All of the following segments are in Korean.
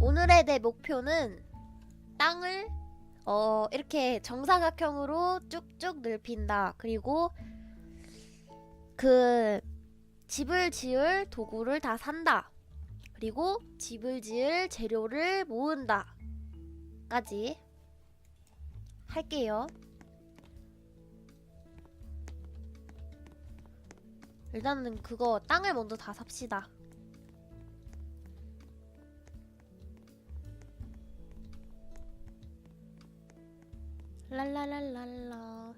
오늘의 내 목표는 땅을 어 이렇게 정사각형으로 쭉쭉 넓힌다. 그리고 그 집을 지을 도구를 다 산다. 그리고 집을 지을 재료를 모은다. 까지 할게요. 일단은 그거 땅을 먼저 다 삽시다. 랄랄랄랄라.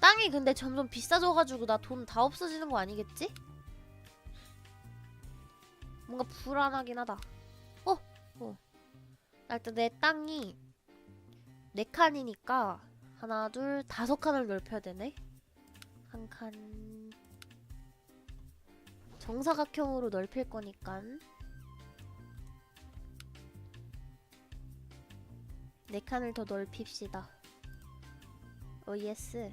땅이 근데 점점 비싸져가지고 나 돈 다 없어지는 거 아니겠지? 뭔가 불안하긴 하다. 어? 어. 나 일단 내 땅이 네 칸이니까 하나, 둘, 다섯 칸을 넓혀야 되네. 한 칸. 정사각형으로 넓힐 거니까. 네 칸을 더 넓힙시다. 오 예스.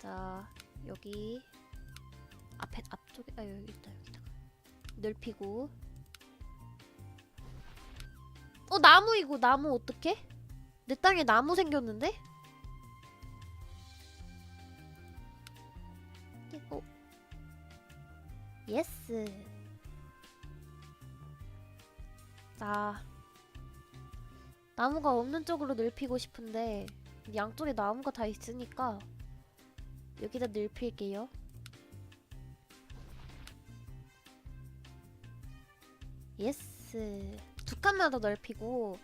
자 여기 앞에 앞쪽에 아 여기 있다 여기 있다. 넓히고. 어 나무 이거 나무 어떡해? 내 땅에 나무 생겼는데? 이거 예스. 자. 나무가 없는 쪽으로 넓히고 싶은데 양쪽에 나무가 다 있으니까 여기다 넓힐게요. 예스. 두 칸만 더 넓히고.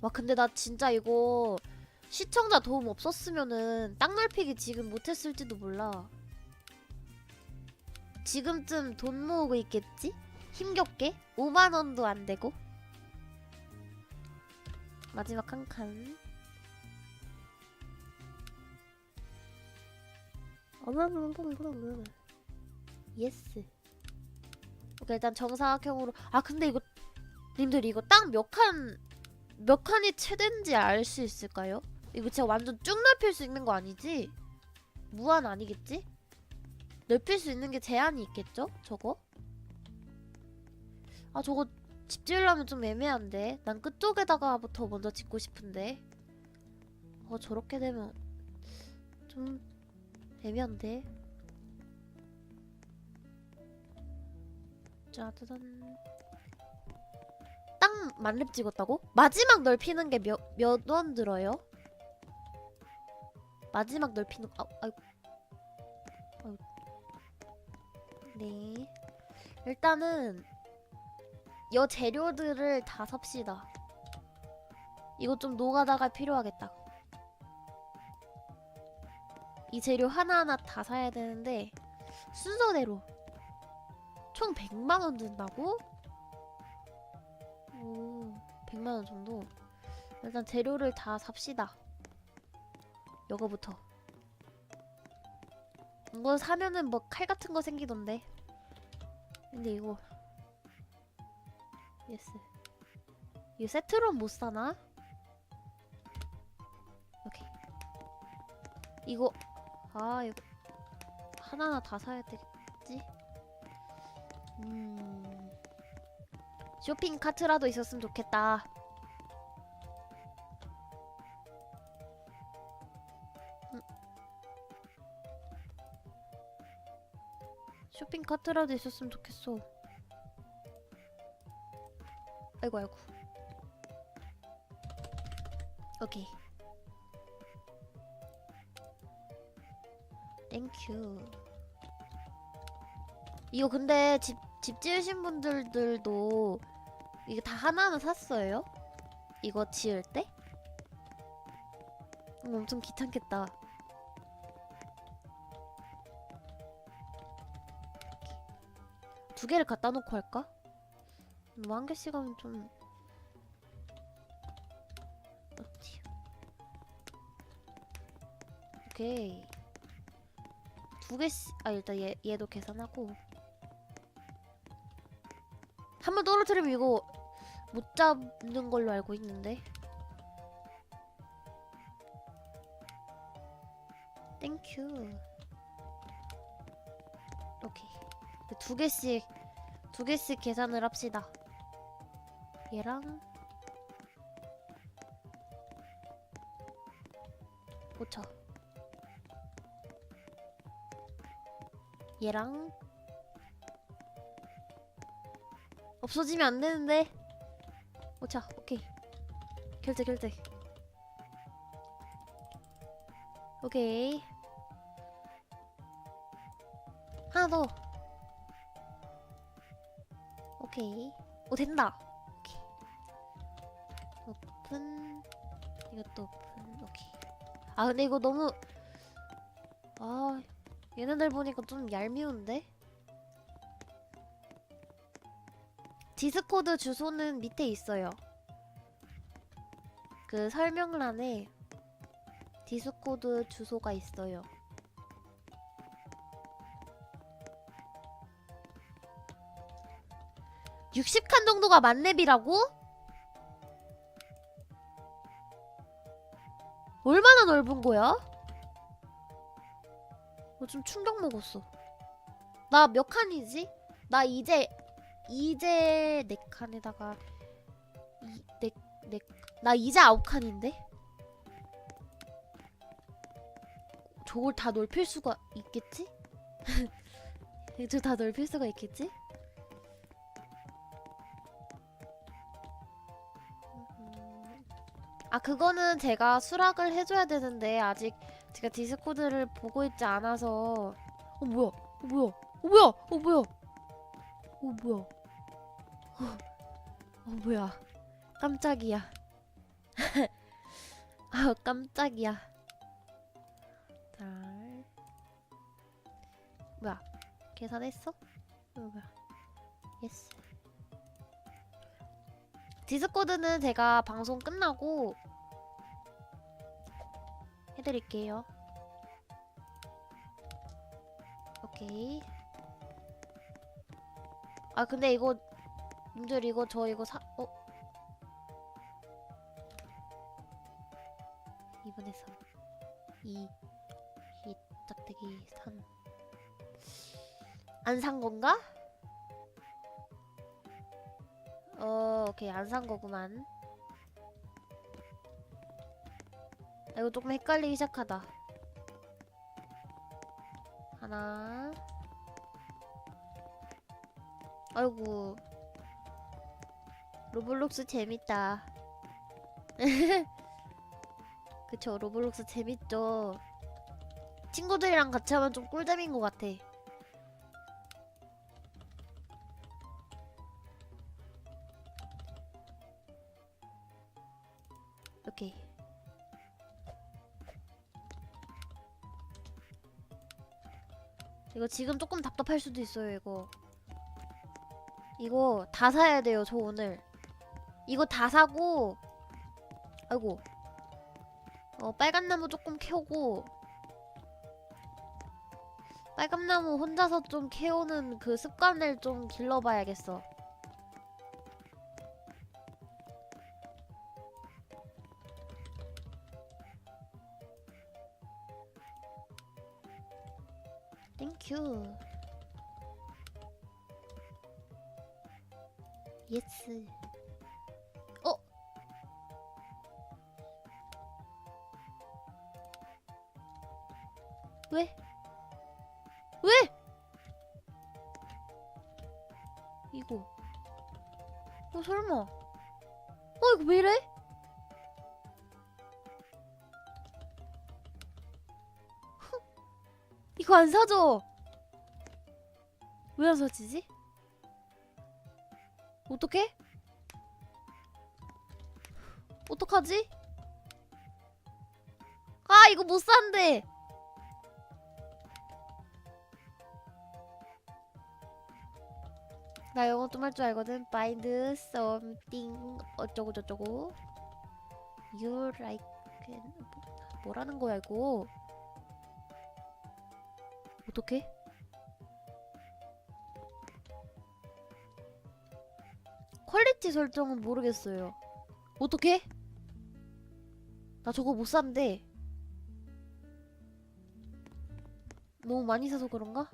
와 근데 나 진짜 이거 시청자 도움 없었으면은 땅 넓히기 지금 못했을지도 몰라. 지금쯤 돈 모으고 있겠지? 힘겹게 5만 원도 안 되고 마지막 한 칸. 예스. 오케이 일단 정사각형으로 아 근데 이거 님들 이거 땅몇칸 몇 칸이 최대인지 알 수 있을까요? 이거 진짜 완전 쭉 넓힐 수 있는 거 아니지? 무한 아니겠지? 넓힐 수 있는 게 제한이 있겠죠? 저거? 아 저거 집 지으려면 좀 애매한데. 난 끝쪽에다가부터 먼저 짓고 싶은데. 어 저렇게 되면 좀 애매한데. 짜자잔. 땅 만렙 찍었다고? 마지막 넓히는 게 몇 몇 원 들어요? 마지막 넓히는 아 아이고 아이고 네. 일단은 여 재료들을 다 삽시다. 이거 좀 노가다가 필요하겠다. 이 재료 하나하나 다 사야 되는데 순서대로 총 100만 원 든다고? 오, 100만 원 정도. 일단 재료를 다 삽시다. 요거부터. 이거 사면은 뭐 칼 같은 거 생기던데. 근데 이거 예스. 이 세트로 못 사나? 오케이. 이거 아 이거 하나하나 다 사야 되겠지? 음 쇼핑 카트라도 있었으면 좋겠다. 음. 쇼핑 카트라도 있었으면 좋겠어. 아이고 아이고 오케이 땡큐 이거 근데 집, 집 지으신 분들도 이게 다 하나하나 샀어요? 이거 지을 때? 음, 엄청 귀찮겠다 두 개를 갖다 놓고 할까? 뭐한 개씩 하면 좀 그렇지 오케이 두 개씩 아 일단 얘 얘도 계산하고 한 번 떨어뜨리면 이거 못 잡는 걸로 알고 있는데 땡큐. 오케이. 그두 개씩 두 개씩 계산을 합시다. 얘랑 5천. 얘랑 없어지면 안 되는데. 5천. 오케이. 결제 결제. 오케이. 하나 더. 오케이. 오 된다. 오픈. 이것도 오픈. 오케이. 아 근데 이거 너무 아 얘네들 보니까 좀 얄미운데? 디스코드 주소는 밑에 있어요. 그 설명란에 디스코드 주소가 있어요. (60칸) 정도가 만렙이라고? 넓은 거야? 어, 좀 충격 먹었어. 나 몇 칸이지? 나 이제 이제 네 칸에다가 이네네나 이제 아홉 칸인데? 저걸 다 넓힐 수가 있겠지? 이제 다 넓힐 수가 있겠지? 아 그거는 제가 수락을 해줘야 되는데 아직 제가 디스코드를 보고 있지 않아서. 어 뭐야? 어 뭐야? 어 뭐야? 어 뭐야? 어 뭐야? 어, 어 뭐야? 깜짝이야. 아 깜짝이야. 잘 뭐야? 계산했어? 어 뭐야? 예스 디스코드는 제가 방송 끝나고 해드릴게요. 오케이. 아 근데 이거 님들 이거 저 이거 사 어? 2분의 3 2 2 짝대기 3 안 산 건가? 어 오케이. 안 산 거구만. 아, 이거 조금 헷갈리기 시작하다. 하나. 아이고. 로블록스 재밌다. 그쵸 로블록스 재밌죠. 친구들이랑 같이 하면 좀 꿀잼인 것 같아 오케이. 이거 지금 조금 답답할 수도 있어요 이거. 이거 다 사야 돼요 저 오늘. 이거 다 사고 아이고. 어 빨간 나무 조금 캐오고 빨간 나무 혼자서 좀 캐오는 그 습관을 좀 길러봐야겠어 예스 어? 왜? 왜? 이거 어 설마 어 이거 왜 이래? 이거 안 사줘. 왜 안 사지지? 어떡해? 어떡하지? 아 이거 못 산대. 나 영어 좀 할 줄 알거든. Find something 어쩌고 저쩌고. You like 뭐라는 거야 이거? 어떡해? 퀄리티 설정은 모르겠어요. 어떡해? 나 저거 못 산대. 너무 많이 사서 그런가?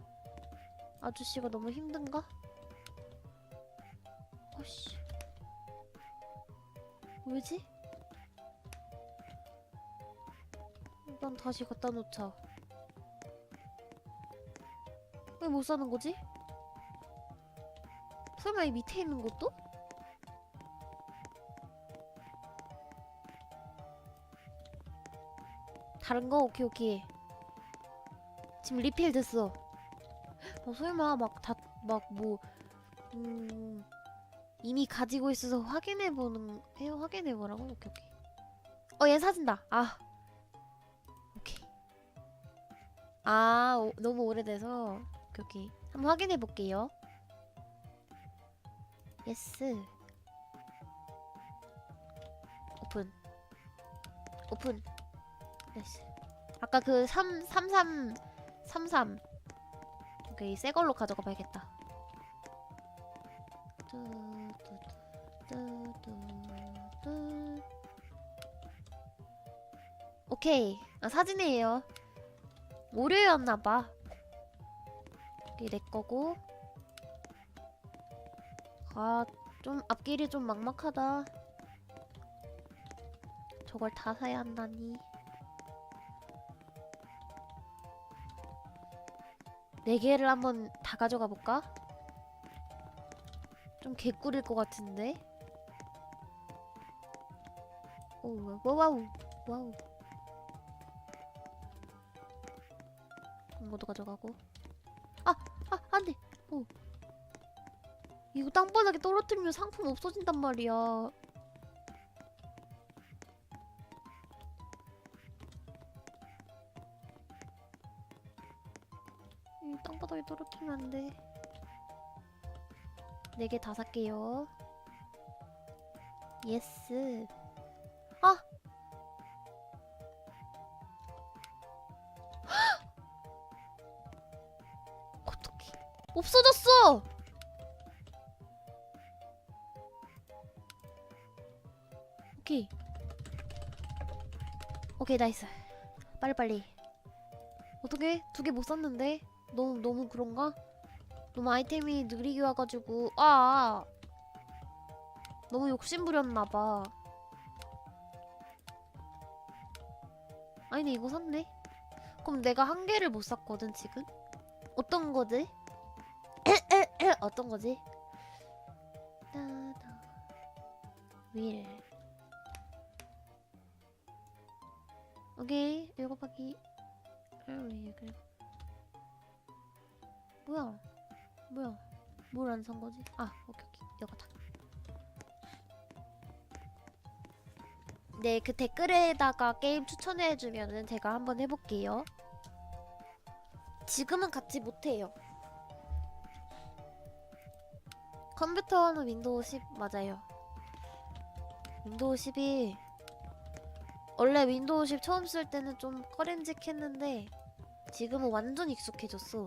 아저씨가 너무 힘든가? 어씨 왜지? 일단 다시 갖다 놓자 왜 못 사는 거지? 설마 이 밑에 있는 것도? 다른 거? 오케이 오케이. 지금 리필 됐어. 어, 설마 막 다 막 뭐 음, 이미 가지고 있어서 확인해 보는 해 확인해 보라고? 오케이 오케이. 어 얘 사진다. 아. 오케이. 아 오, 너무 오래돼서. 오케이 오케이. 한번 확인해 볼게요. 예스. 오픈. 오픈 나이스 아까 그 3, 33 33 오케이 새 걸로 가져가 봐야겠다. 오케이. 아 사진이에요. 오류였나봐. 이게 내 거고. 아 좀 앞길이 좀 막막하다. 저걸 다 사야 한다니 네 개를 한번 다 가져가 볼까? 좀 개꿀일 것 같은데. 오, 와우, 와우. 모두 가져가고. 아, 아, 안 돼. 오. 이거 땅바닥에 떨어뜨리면 상품 없어진단 말이야. 땅바닥에 떨어뜨리면 안 돼. 네 개 다 살게요. 예스. 아! 어떡해. 없어졌어! 오케이. 오케이, 나이스. 빨리빨리. 어떻게? 두 개 못 샀는데? 너무, 너무 그런가? 너무 아이템이 느리게 와가지고 아 너무 욕심 부렸나봐 아니네 이거 샀네 그럼 내가 한 개를 못 샀거든 지금 어떤 거지? 어떤 거지? 따다 윌 오케이 일곱 바퀴 음, 그래. 뭐야 뭐야? 뭘 안 산 거지? 아, 오케이 오케이. 이거다. 네, 그 댓글에다가 게임 추천해 주면은 제가 한번 해 볼게요. 지금은 같이 못 해요. 컴퓨터는 윈도우 10 맞아요. 윈도우 10이 원래 윈도우 10 처음 쓸 때는 좀 꺼림직했는데 지금은 완전 익숙해졌어.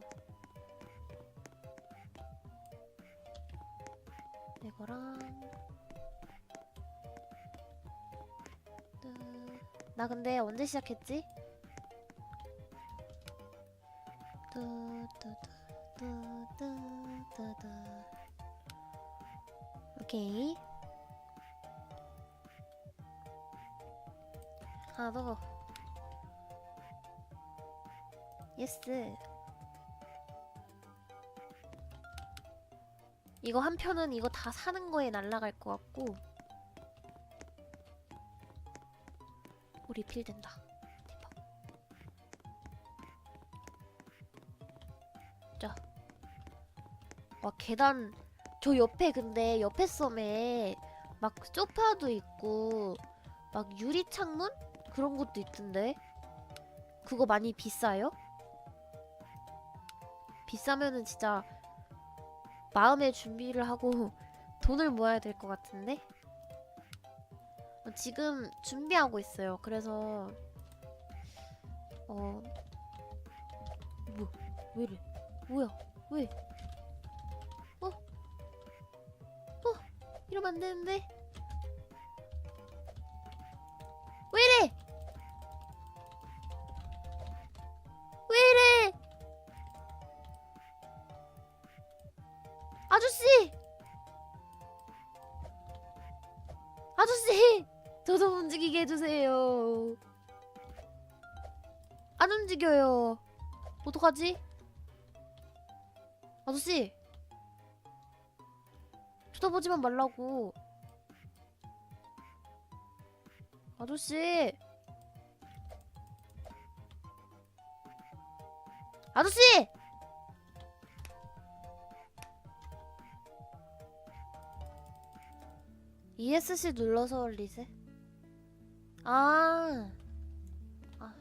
이거랑 뜨- 나 근데 언제 시작했지? 오케이. 하나 더 예스 이거 한 편은 이거 다 사는 거에 날라갈 것 같고. 오 리필 된다. 대박. 자와 계단. 저 옆에 근데 옆에 섬에 막 소파도 있고 막 유리 창문? 그런 것도 있던데. 그거 많이 비싸요? 비싸면은 진짜 마음의 준비를 하고 돈을 모아야 될 것 같은데? 어, 지금 준비하고 있어요. 그래서 어 뭐? 왜 이래? 뭐야? 왜? 어? 어? 이러면 안 되는데? 좀 움직이게 해주세요. 안 움직여요. 어떡하지? 아저씨. 쳐다보지만 말라고. 아저씨. 아저씨! ESC 눌러서 리셋? 아. 아.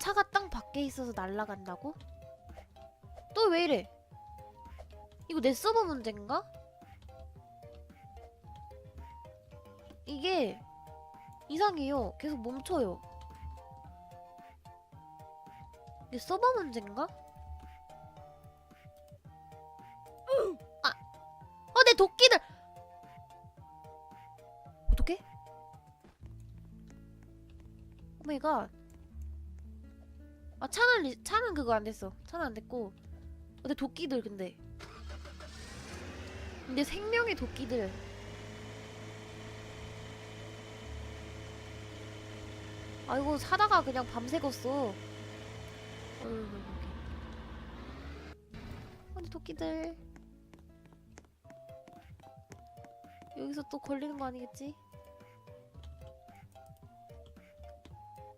차가 땅 밖에 있어서 날아간다고? 또 왜 이래? 이거 내 서버 문제인가? 이게 이상해요. 계속 멈춰요. 이게 서버 문제인가? 아, 어, 내 도끼들. 어떡해? 오마이갓. 아, 차는 리, 차는 그거 안 됐어. 차는 안 됐고. 어, 내 도끼들 근데. 근데 생명의 도끼들. 아이고 사다가 그냥 밤새웠어. 아니 도끼들 여기서 또 걸리는 거 아니겠지?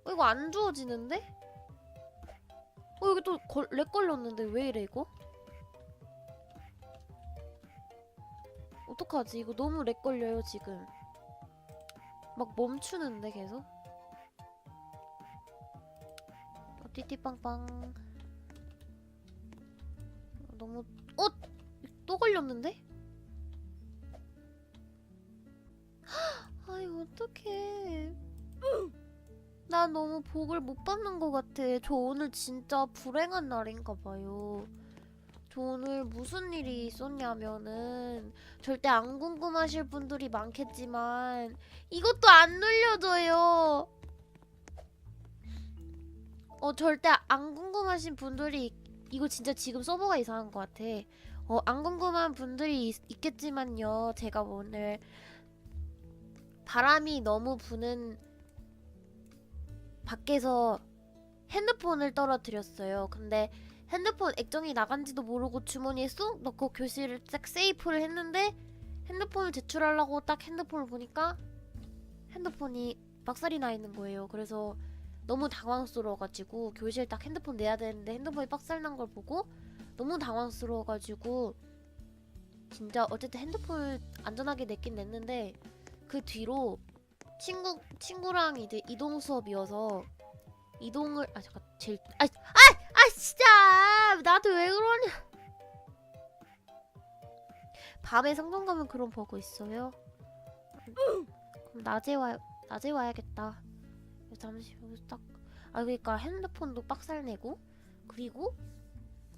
어 이거 안 주워지는데? 어 여기 또렉 걸렸는데 왜 이래 이거? 어떡하지 이거 너무 렉 걸려요 지금 막 멈추는데 계속 띠띠빵빵. 너무 어? 또 걸렸는데? 아이 어떡해. 나 너무 복을 못 받는 것 같아. 저 오늘 진짜 불행한 날인가 봐요. 저 오늘 무슨 일이 있었냐면은 절대 안 궁금하실 분들이 많겠지만 이것도 안 눌려져요 어 절대 안 궁금하신 분들이 이거 진짜 지금 서버가 이상한 것 같아. 어, 안 궁금한 분들이 있, 있겠지만요. 제가 오늘 바람이 너무 부는 밖에서 핸드폰을 떨어뜨렸어요. 근데 핸드폰 액정이 나간지도 모르고 주머니에 쏙 넣고 교실을 딱 세이프를 했는데 핸드폰을 제출하려고 딱 핸드폰을 보니까 핸드폰이 박살이 나 있는 거예요. 그래서 너무 당황스러워가지고 교실 딱 핸드폰 내야 되는데 핸드폰이 빡살난 걸 보고 너무 당황스러워가지고 진짜 어쨌든 핸드폰을 안전하게 냈긴 냈는데 그 뒤로 친구 친구랑 이제 이동 수업이어서 이동을 아 잠깐 제일 아아 아, 진짜! 나한테 왜 그러냐! 밤에 성동 가면 그런 버그 있어요? 그럼 낮에 와 낮에 와야겠다 잠시 여기서 딱. 아 그러니까 핸드폰도 빡살 내고 그리고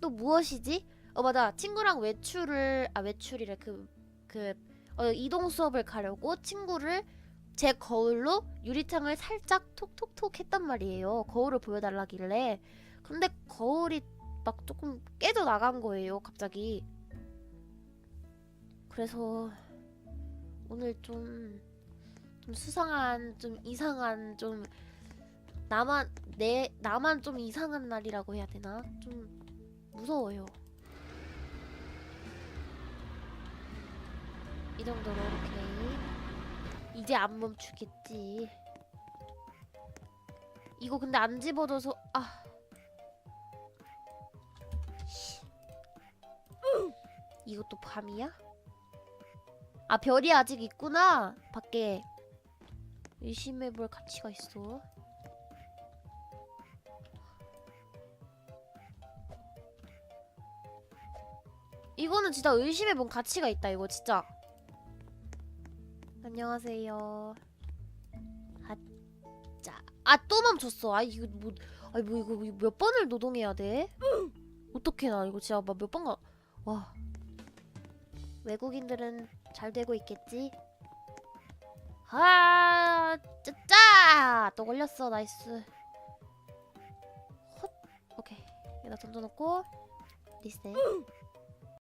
또 무엇이지? 어 맞아 친구랑 외출을 아 외출이래 그 그 어, 이동 수업을 가려고 친구를 제 거울로 유리창을 살짝 톡톡톡 했단 말이에요. 거울을 보여달라길래 근데 거울이 막 조금 깨져 나간 거예요. 갑자기 그래서 오늘 좀, 좀 수상한 좀 이상한 좀 나만 내 나만 좀 이상한 날이라고 해야 되나? 좀 무서워요. 이 정도로 오케이. 이제 안 멈추겠지. 이거 근데 안 집어져서 아. 씨. 이것도 밤이야? 아 별이 아직 있구나 밖에 의심해볼 가치가 있어. 이거는 진짜 의심해본 가치가 있다 이거 진짜. 안녕하세요. 아짜. 아또 멈췄어. 아 이거 뭐 아니 뭐 이거 몇 번을 노동해야 돼? 어떻게 나 이거 진짜 몇 번 가. 와. 외국인들은 잘 되고 있겠지? 아 짜짜 또 걸렸어. 나이스. 헛. 오케이. 여기다 던져놓고. 있어요?